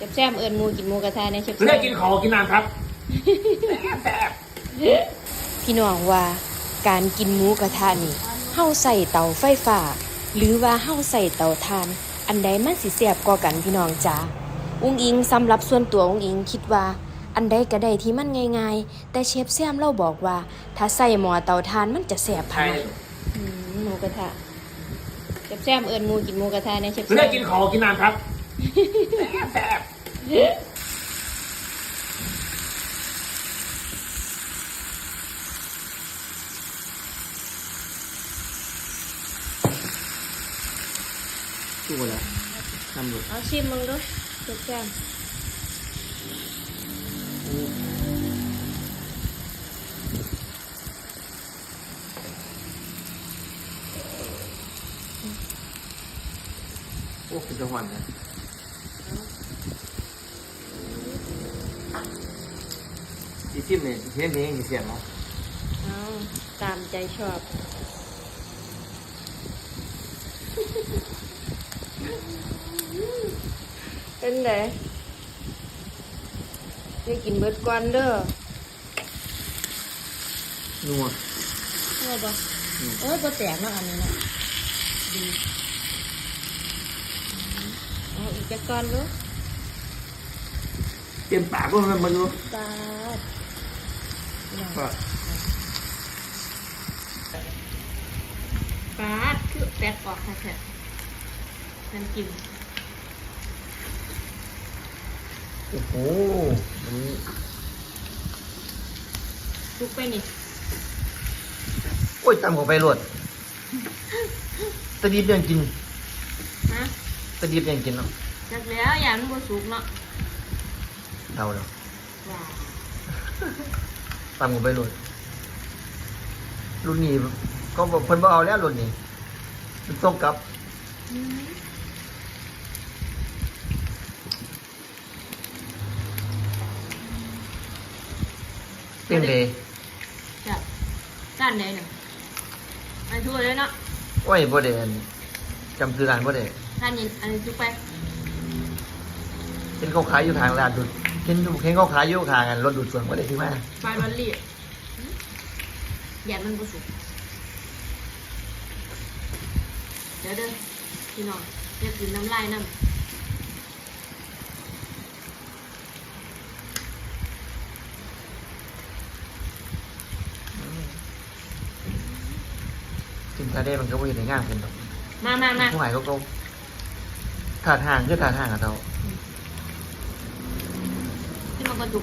จ็บแซมเอิญหมูกินหมูกระทะเนี่ยเจ็บเลือกกินของกินน้ำครับแซ่บพี่น้องว่าการกินหมูกระทะนี่เฮาใส่เตาไฟฟ้า หรือว่าเฮาใส่เตาถ่าน อันใดมันสิแซ่บกว่ากันพี่น้องจ้าอุ้งอิงสำหรับส่วนตัวอุ้งอิงคิดว่า อันใดก็ได้ที่มันง่ายๆ แต่เชฟแซมเราบอกว่า ถ้าใส่หม้อเตาถ่านมันจะแซ่บใช่พะนะอืมหมูกระทะเชฟแซมเอิญหมูกินหมูกระทะเนี่ยเชฟแซเลือกมกินของกินน้ำครับ แซ่บสู้แล้วทำหลุดเอาชิมมึงด้วยเชฟแซมโอ้คุณจะหวันนะ อีทิมเนี่ยเทียนเพลงเสียงเนาะเอาตามใจชอบ เป็นไงนี่กินเบิดก่อนเด้อนัวเมื่อบ่โอ้ยบ่แตกเนาะอันนี้เนาะดีเอาอีกจักก่อนเด้อ เตรียมปากก็มันมาดูตาดก็ปาดคือแตกออกค่ะแท้น้ำจิ้มโอ้โหอันนี้ลุกไปนี่โอ้ยตำของไปรวดตะดีบยังกิน ฮะตะดีบยังกินเนาะจักแล้วอย่ามันบ่สุกเนาะ เท่าเนาะว้าวตำของไปรวดรุ่นนี้ก็บอกเพิ่นบ่เอาแล้วรุ่นนี้มันต้องกลับอืมเป็นเลยจับด้านไหนเนี่ยไปทั่วเลยเนาะโอ้ยบ่ได้อันจำคือร้านบ่ได้ด้านนี้อันนี้ทุกไปเห็นเขาขายอยู่ทางร้านดูดเห็นเห็นเขาขายอยู่ทางอันรถดูดส่วนบ่ได้ที่มาปลาลอลลี่อย่ามันบ่สุกเดี๋ยวเด้อพี่น้องอยากกินน้ำลายน้ำกินทาได้มันก็บ่เห็นได้งามขึ้นดอกมามามาผู้หายเขาก็ถาดห่างคือถาดห่างกับเรา ที่มันก็จุ